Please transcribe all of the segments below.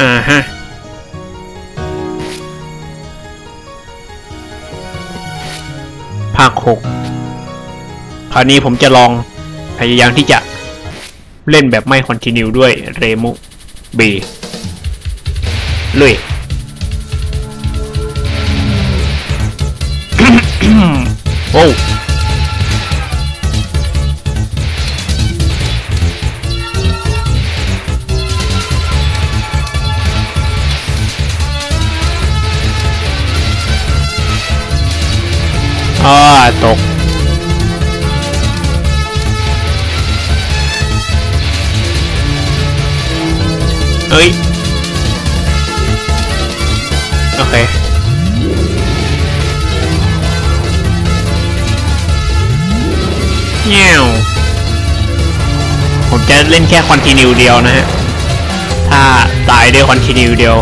อ่าฮะภาคหกคราวนี้ผมจะลองพยายามที่จะเล่นแบบไม่คอนติเนียด้วยเรมุเลุยโอ้ อ่าตก เอ้ย โอเคเงี้ยวผมจะเล่นแค่คอนติเนียเดียวนะฮะ ถ้าตายด้วยคอนติเนียเดียว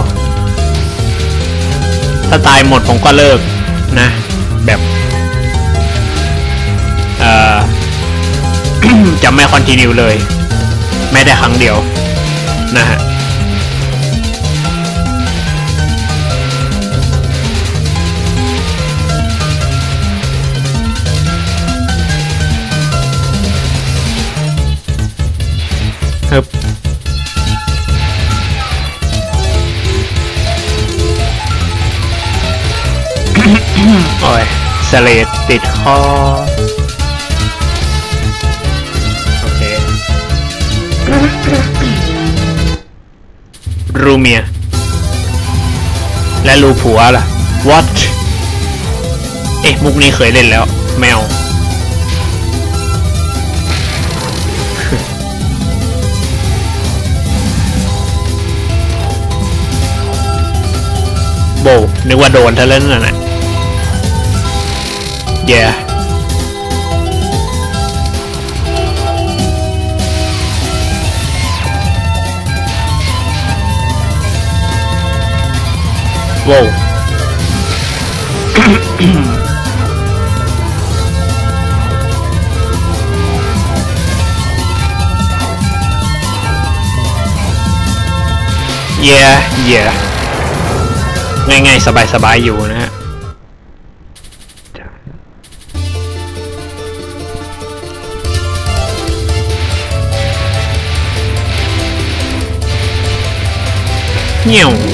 ถ้าตายหมดผมก็เลิกนะ จะไม่คอนติเนียเลย ไม่ได้ครั้งเดียว นะฮะครับโอ้ยสเลดติดคอ รูเมีย และรูผัวล่ะ what เอ๊ะ มุกนี้เคยเล่นแล้ว แมว โบนึกว่าโดนเธอเล่นน่ะนะ yeah โว้ yeah yeah ง่ายๆสบายๆอยู่นะฮะเงี้ยว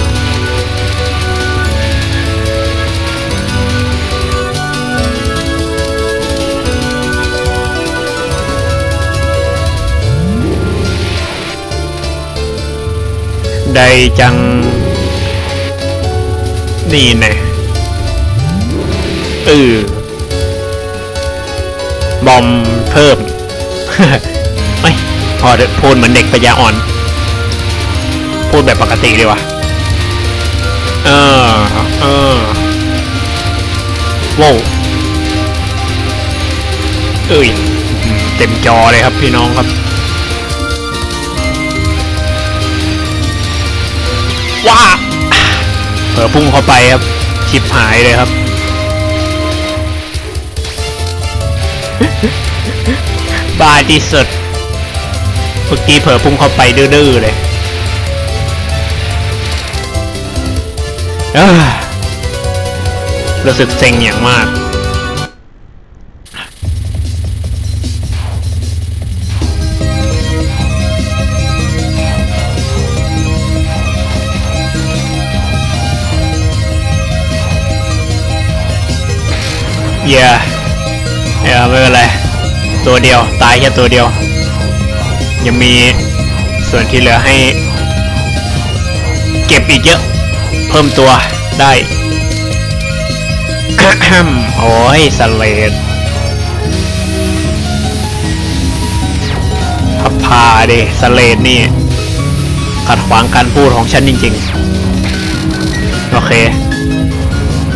ได้จัง นี่แน่เออบอมเพิ่มไม่พอพูดเหมือนเด็กปัญญาอ่อน พูดแบบปกติดีวะเออเออว้าวเอ้ยอืมเต็มจอเลยครับพี่น้องครับ ว้าเผลอพุ่งเข้าไปครับชิบหายเลยครับ บาที่สุดเมื่อกี้เผลอพุ่งเข้าไปดื้อๆเลยรู้สึกเซ็งอย่างมาก เย่เย่ไม่เป็นไรตัวเดียวตายแค่ตัวเดียว ยังมีส่วนที่เหลือให้ เก็บอีกเยอะ เพิ่มตัวได้โอ้ยสเลดพับพาดิสเลดนี่ ขัดขวางการพูดของฉันจริง ๆ โอเค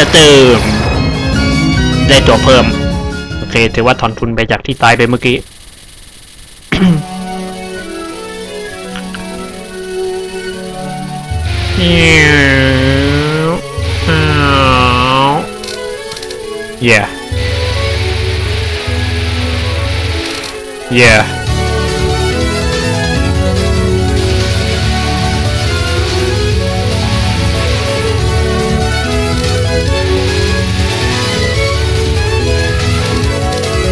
จะเจอได้ตัวเพิ่ม โอเคถือว่าถอนทุนไปจากที่ตายไปเมื่อกี้เย่เย่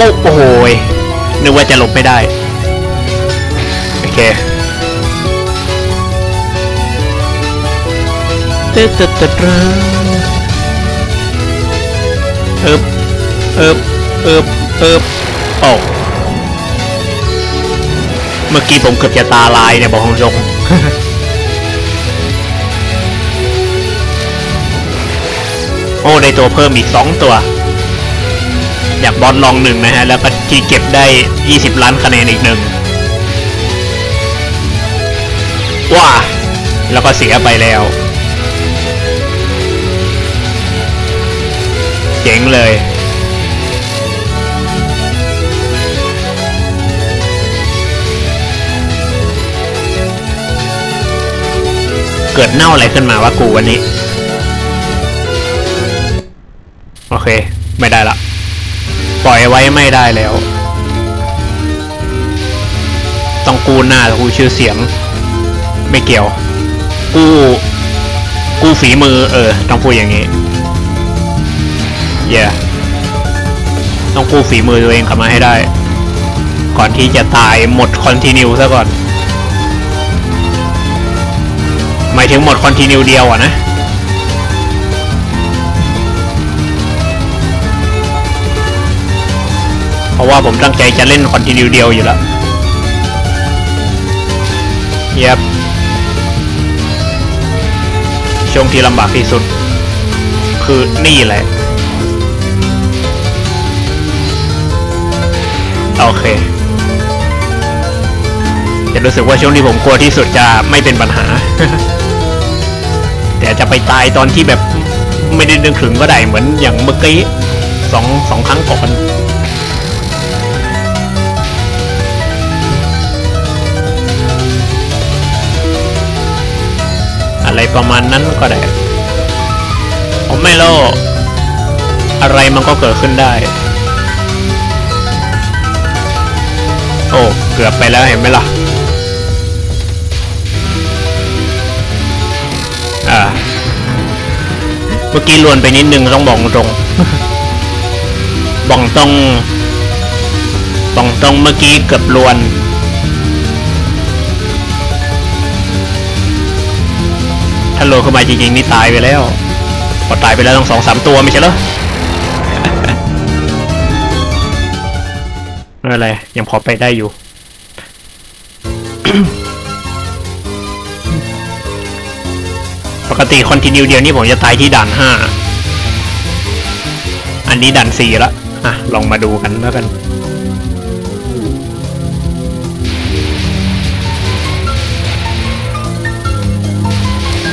โอ้โหนึกว่าจะหลบไม่ได้ โอเคตึ๊ดตึ๊ดตึ๊ดเอิบเอิบเอิบเอิบโอ้เมื่อกี้ผมเกือบจะตาลายเนี่ยบอกตรงๆโอ้ ได้ตัวเพิ่มอีกสองตัว อยากบอลลองหนึ่งนะฮะ แล้วก็ที่เก็บได้ 20 ล้านคะแนนอีกหนึ่งว้าแล้วก็เสียไปแล้ว เจ๋งเลยเกิดเน่าอะไรขึ้นมาวะกูวันนี้ โอเค ไม่ได้ละ ปล่อยไว้ไม่ได้แล้ว ต้องกู้หน้ากู้ชื่อเสียง ไม่เกี่ยว กู้กู้ฝีมือ เออ ต้องพูดอย่างนี้เย่ต้องกู้ฝีมือตัวเองกลับมาให้ได้ ก่อนที่จะตายหมดคอนติเนียซะก่อน หมายถึงหมดคอนติเนียเดียวอะนะ ราะว่าผมตั้งใจจะเล่นคอนติเนียเดียวอยู่แล้วเย็บช่วงที่ลำบากที่สุด คือนี่แหละ โอเค จะรู้สึกว่าช่วงที่ผมกลัวที่สุดจะไม่เป็นปัญหา แต่จะไปตายตอนที่แบบไม่ได้นึกถึงก็ได้เหมือนอย่างเมื่อกี้สองสองครั้งก่อน อะไรประมาณนั้นก็ได้ ผมไม่โลอะไรมันก็เกิดขึ้นได้ โอ้ เกือบไปแล้วเห็นไหมล่ะ อ่า เมื่อกี้ลวนไปนิดนึงต้องบอกตรงบอกตรงบอกตรงเมื่อกี้เกือบลวน ถ้าลเข้ามาจริงๆนี่ตายไปแล้วพอตายไปแล้วต้องสองสามตัวไม่ใช่เหรอไม่เป็นไรยังพอไปได้อยู่ ปกติคอนติเนียเดียวนี่ผมจะตายที่ด่านห้าอันนี้ด่านสี่ละอะ ลองมาดูกันแล้วกัน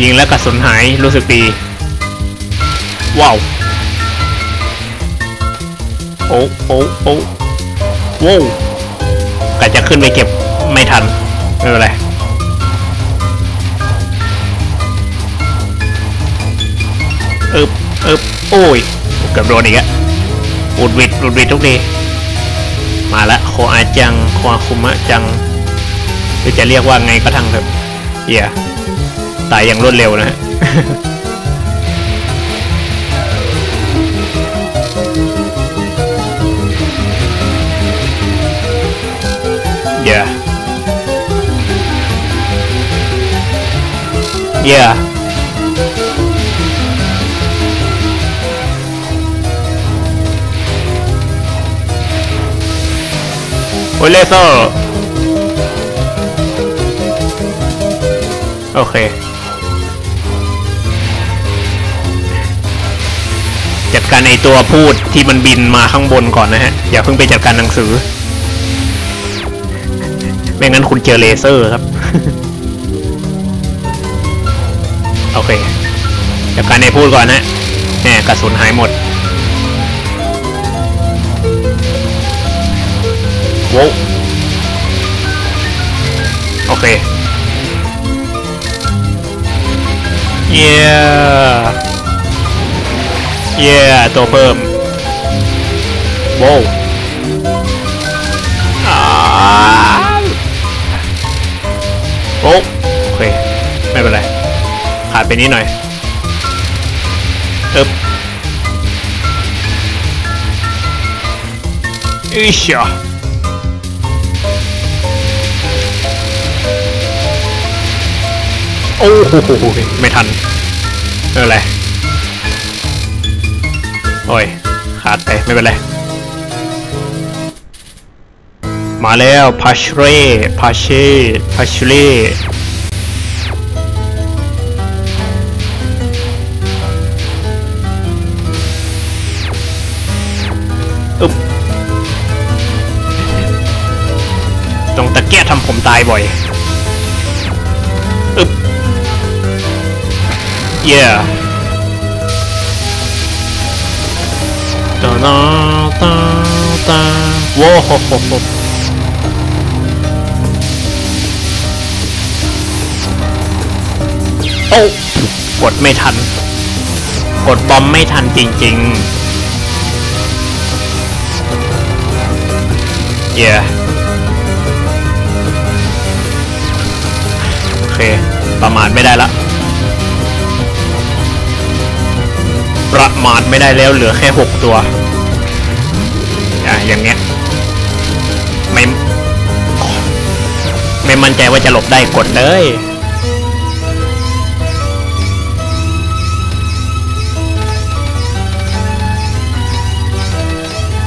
ยิงแล้วกระสุนหายรู้สึกดี ว้าว โอ้โอ้โอ้ว้าวกะจะขึ้นไปเก็บไม่ทันไม่เป็นไรเอึบอึบโอ้ยเกือบโดนอีกอะอุดวิดอุดวิดทุกทีมาละโคอาจังโคอาคุมะจังหรือจะเรียกว่าไงก็ทั้งเถอะเหี้ย ตายอย่างรวดเร็วนะฮะ yeah yeah โอเลเซอร์โอเค การไอตัวพูดที่มันบินมาข้างบนก่อนนะฮะ อย่าเพิ่งไปจัดการหนังสือ ไม่งั้นคุณเจอเลเซอร์ครับ โอเคจัดการไอพูดก่อนนะแหมกระสุนหายหมดโว้โอเค เย้ เย้ตัวเพิ่มโว้วอ้าโอ้โอเค ไม่เป็นไร ขาดไปนิดหน่อยอึบอิชอะโอ้โหไม่ทันไม่เป็นไร โอ้ยขาดไปไม่เป็นไร มาแล้วพัชเร่พัชเช่พัชเล่อึบตรงตะเกียทำผมตายบ่อยอึ๊บ yeah ตาตาตาตาโว้โหโหโหโอ้กดไม่ทัน กดบอมไม่ทันจริงๆ yeah โอเค ประมาณไม่ได้ละ ประมาทไม่ได้แล้วเหลือแค่หกตัว อะ อย่างเงี้ย ไม่ ไม่มั่นใจว่าจะหลบได้กดเลย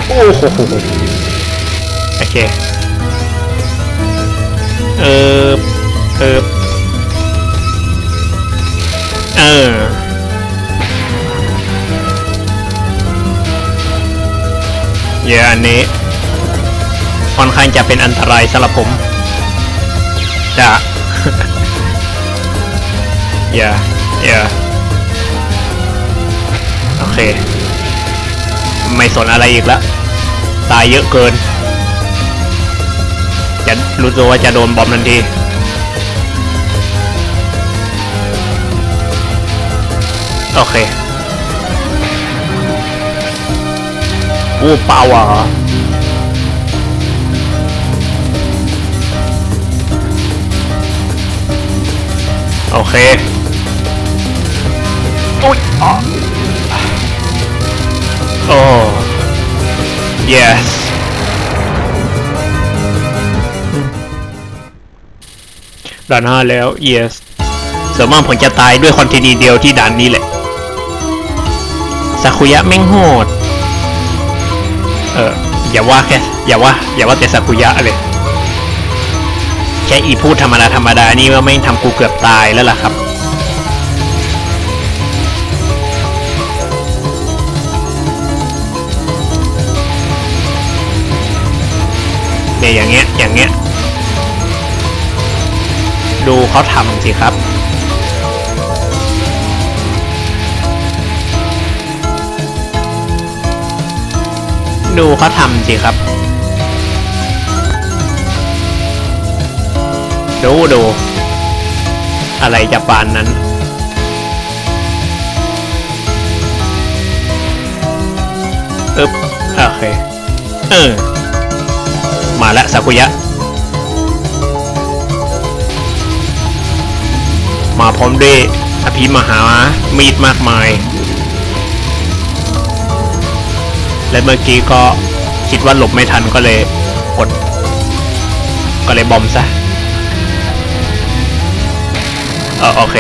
โอ้โหโอเค เออเออเออ เยอะอันนี้ค่อนข้างจะเป็นอันตรายสำหรับผม จะอย่าอย่าโอเค ไม่สนอะไรอีกแล้ว ตายเยอะเกิน จะรู้ตัวว่าจะโดนบอมทันทีโอเค วูเป่าอะโอเคอุ้ยอ๋อโอ้ yes ด่านห้าแล้ว yes ส่วนมากผมจะตายด้วยคอนเทนีเดียวที่ด่านนี้แหละซากุยะแม่งโหด อออย่าว่าแค่อย่าว่าอย่าว่าแต่ซากุยะเลย แค่อีพูดธรรมดาธรรมดานี่ว่าไม่ทำกูเกือบตายแล้วล่ะครับเนี่ยอย่างเงี้ยอย่างเงี้ย ดูเขาทำสิครับ ดูเขาทำสิครับ ดูดู อะไรจะปานนั้น อึ๊บ โอเค เออ มาแล้วซากุยะ มาพร้อมด้วยอภิมหามีดมากมาย และเมื่อกี้ก็คิดว่าหลบไม่ทันก็เลยกดก็เลยบอมซะเออโอเค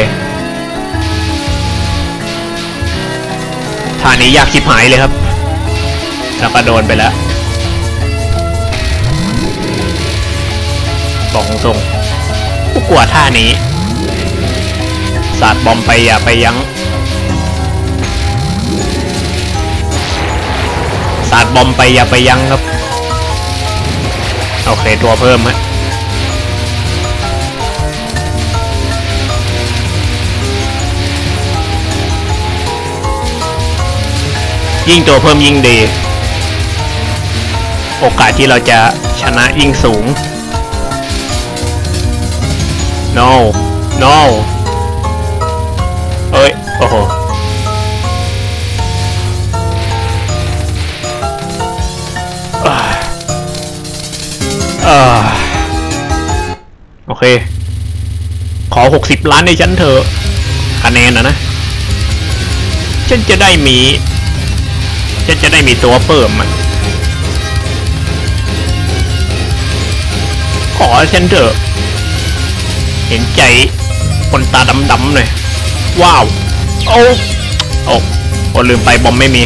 ท่านี้ยากชิบหายเลยครับ แล้วก็โดนไปแล้วบอกตรงๆกูกลัวท่านี้ สาดบอมไปอย่าไปยัง้ง สาดบอมไปอย่าไปยั้งครับ โอเคตัวเพิ่มฮะยิ่งตัวเพิ่มยิ่งดี โอกาสที่เราจะชนะยิ่งสูง no no เอ้ย โอ้โห โอเค ขอหกสิบล้านในฉันเถอะคะแนนนะนะ ฉันจะได้มี ฉันจะได้มีตัวเพิ่มอะขอฉันเถอะ เห็นใจคนตาดำๆหน่อย ว้าว โอ้โอ้โอ้ลืมไปบอมไม่มี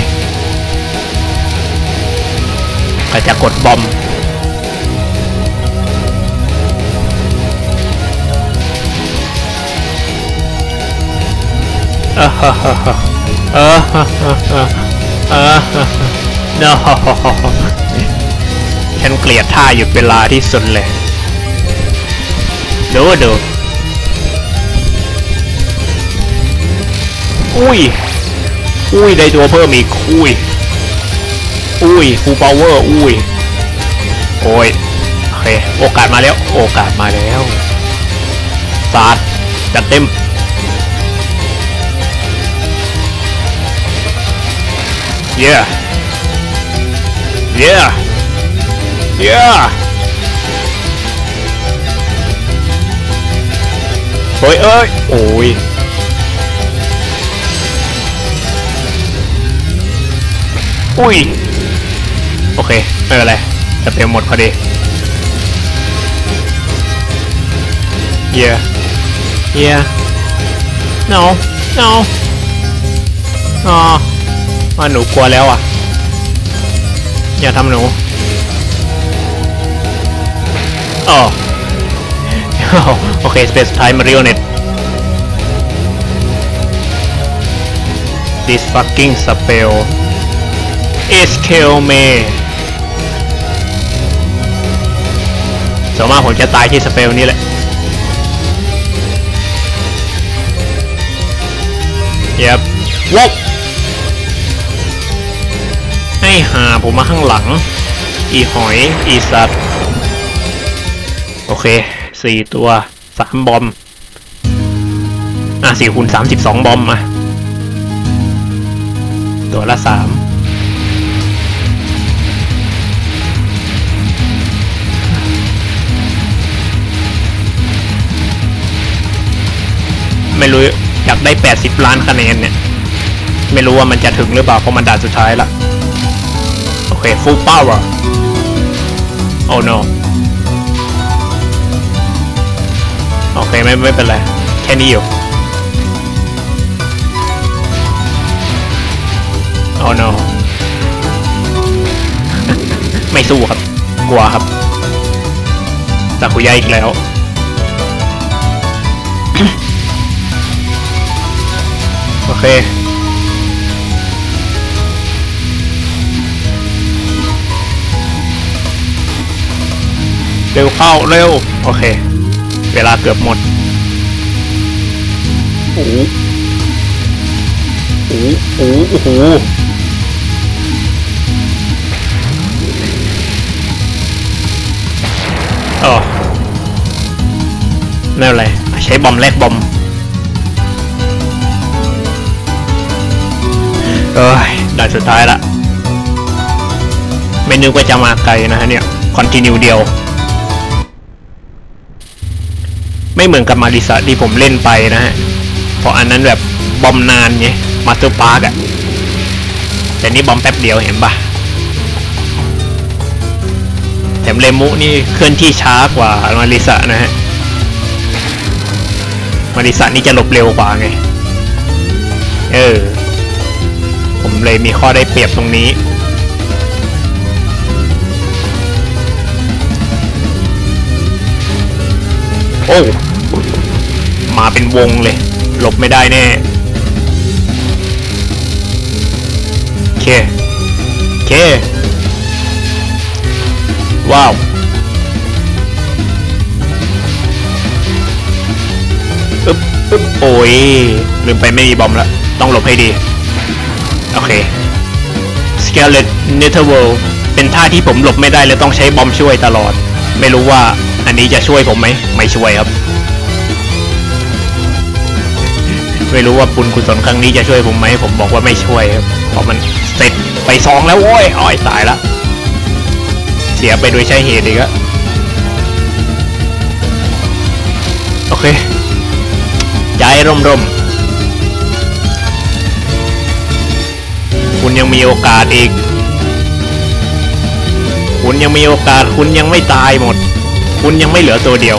ก็จะกดบอม no ฉันเกลียดท่าหยุดเวลาที่สุดเลย ดูดูอุ้ย อุ้ย ได้ตัวเพิ่มอีก อุ้ย อุ้ยฟูลพาวเวอร์ อุ้ย โอ้ย โอเค โอกาสมาแล้ว โอกาสมาแล้วสาดจัดเต็ม เย้เย้เย้โอ้ยเอ้ยโอ้ยอุ้ยโอเคไม่เป็นไรจะเต็มหมดพอดี yeah yeah no no อ๋อ ว่าหนูกลัวแล้วอะ อย่าทำหนูอ๋อโอเคสเปซไทม์มาริโอเน็ต this fucking spell is kill me ส่วนมากผมจะตายที่สเปลนี้แหละยับวบ ให้หาผมมาข้างหลัง อีหอย อีสัตว์ โอเคสี่ตัวสามบอม อะสี่คูณสามสิบสองบอมอะ ตัวละสามไม่รู้อยากได้ 80 ล้านคะแนนเนี่ย ไม่รู้ว่ามันจะถึงหรือเปล่าเพราะมันด่านสุดท้ายละ Okay, full power. Oh no. โอเคไม่ไม่เป็นไร แค่นี้อยู่ Oh no ไม่สู้ครับ กลัวครับจาคุยาอีกแล้ว โอเค เร็วเข้าเร็ว โอเค เวลาเกือบหมดโอ้โหโอ้โหโอ้โหอ๋อไม่เป็นไรใช้บอมแลกบอมเอ้ยด่านสุดท้ายละ ไม่นึกว่าจะมาไกลนะฮะเนี่ย คอนติเนียเดียว ไม่เหมือนกับมาริสะที่ผมเล่นไปนะฮะ เพราะอันนั้นแบบบอมนานไงมาสเตอร์พาร์กอะแต่นี่บอมแป๊บเดียวเห็นปะแถมเลมุนี่เคลื่อนที่ช้ากว่ามาริสะนะฮะ มาริสะนี่จะหลบเร็วกว่าไง เออ ผมเลยมีข้อได้เปรียบตรงนี้โอ้ มาเป็นวงเลย หลบไม่ได้แน่โอเคโอเค ว้าวอึ๊บอึ๊บโอ้ย ลืมไปไม่มีบอมแล้วต้องหลบให้ดี โอเค Scarlet Netherworld เป็นท่าที่ผมหลบไม่ได้เลยต้องใช้บอมช่วยตลอด ไม่รู้ว่าอันนี้จะช่วยผมไหม ไม่ช่วยครับ ไม่รู้ว่าบุญกุศลครั้งนี้จะช่วยผมไหมผมบอกว่าไม่ช่วยครับเพราะมันเสร็จไปสองแล้วโว้ยอ้อยตายละเสียไปโดยใช้เหตุอีกอะโอเคใจร่มร่มคุณยังมีโอกาสอีก คุณยังมีโอกาส คุณยังไม่ตายหมด คุณยังไม่เหลือตัวเดียว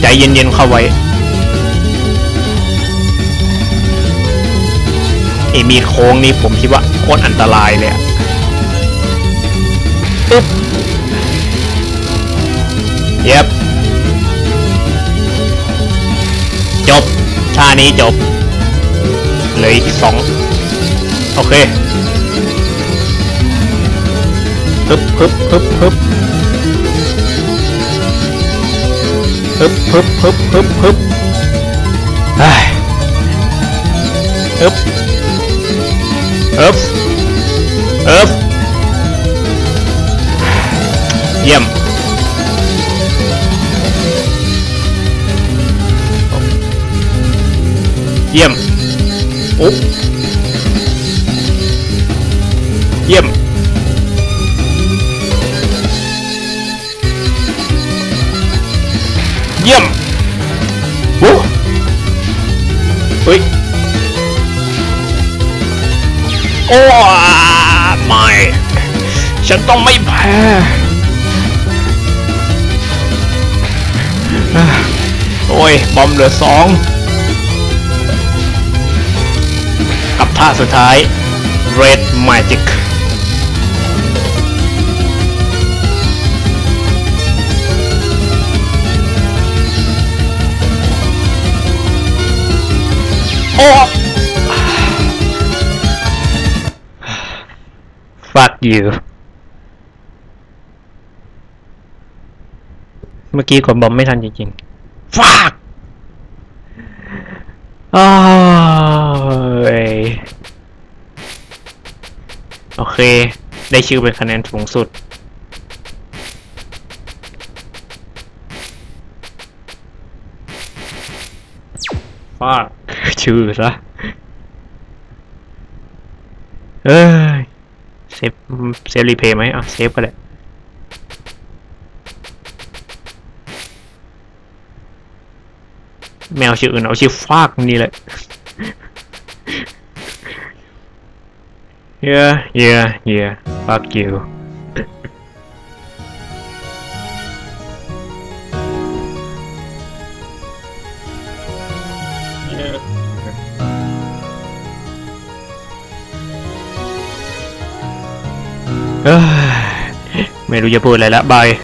ใจเย็นๆเข้าไว้ ไอ้มีโค้งนี่ผมคิดว่าโคตรอันตรายเลยปึ๊บเย็บจบชานี้จบเหลืออีกสองโอเคฮึบฮึ๊บฮึ๊บฮึ๊บฮึ๊บฮึ๊บฮึ๊บฮึ๊บฮึ๊บเฮ้ยฮึบ Оп. Оп. Ем. Ем. Оп. Ем. Ем. โอ้ไม่ ฉันต้องไม่แพ้อะโอ้ยบอมเหลือสองกับท่าสุดท้าย Red Magic โอ้ Fuck you เมื่อกี้กดบอมไม่ทันจริงๆ Fuck อ้ายโอเค ได้ชื่อเป็นคะแนนสูงสุดฟากชื่อซะเอ้ยเซฟเซฟรีเพย์ไหมอะเซฟก็แหละแมวชื่ออื่นเอาชื่อฟากนี่แหละ yeah yeah yeah fuck you ไม่รู้จะพูดอะไรละบาย